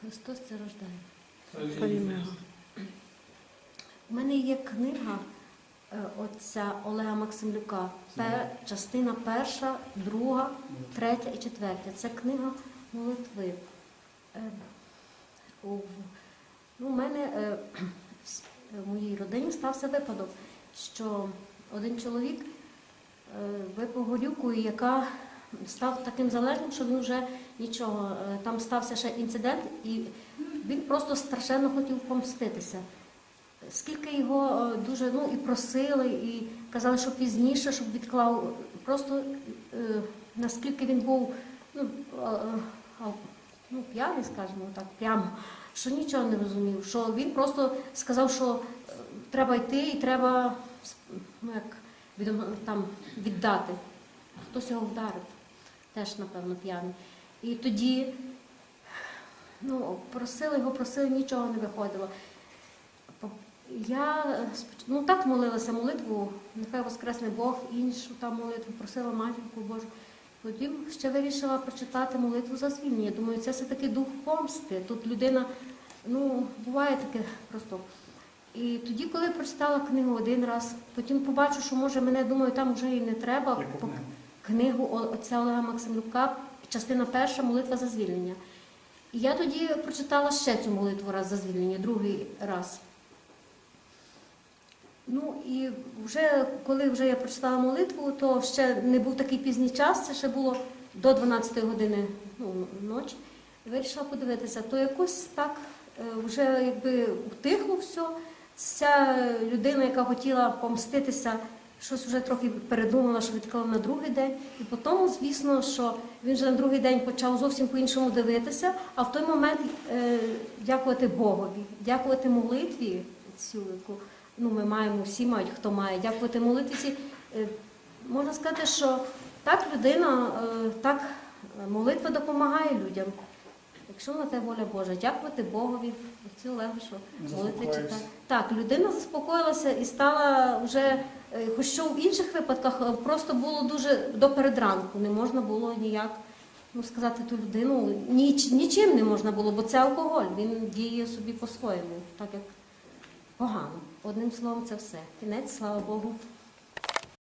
Христос це рождає. У мене є книга е, отця Олега Максимлюка. Пер, частина перша, друга, третя і четвертя. Це книга молитви. Е, у, ну, мене е, в моїй родині стався випадок, що один чоловік випив горілку, і яка став таким залежним, що він вже нічого. е, Там стався ще інцидент, і він просто страшенно хотів помститися. Скільки його е, дуже ну, і просили, і казали, що пізніше, щоб відклав. Просто е, наскільки він був ну, е, е, ну, п'яний, скажімо так, прямо, що нічого не розумів. Що він просто сказав, що треба йти і треба ну, як, там, віддати. Хтось його вдарив, теж, напевно, п'яний. І тоді ну, просили його, просили, нічого не виходило. Я ну, так молилася молитву, нехай воскресне Бог, іншу там молитву, просила матінку Божу. Потім ще вирішила прочитати молитву за звільнення. Думаю, це все-таки дух помсти. Тут людина, ну, буває таке просто. І тоді, коли прочитала книгу один раз, потім побачу, що може мене думаю, там вже і не треба. Яку книгу? Книгу отця Олега Максимюка, частина перша молитва за звільнення. І я тоді прочитала ще цю молитву раз за звільнення, другий раз. Ну і вже коли вже я прочитала молитву, то ще не був такий пізній час, це ще було до 12 години ну, ночі. Вирішила подивитися, то якось так е, вже якби утихло все. Ця людина, яка хотіла помститися, щось вже трохи передумала, що відклала на другий день. І потім, звісно, що він вже на другий день почав зовсім по-іншому дивитися, а в той момент е, дякувати Богові, дякувати молитві цю, яку ну, ми маємо, всі мають, хто має, дякувати молитві. е, можна сказати, що так людина, е, так е, молитва допомагає людям. Якщо на те воля Божа, дякувати Богові, оцю Олегу, що Заспокоївся. Так, людина заспокоїлася і стала вже, хоч що в інших випадках е, просто було дуже до передранку, не можна було ніяк ну, сказати ту людину, ніч, нічим не можна було, бо це алкоголь, він діє собі по-своєму, так як погано. Одним словом, це все. Кінець, слава Богу.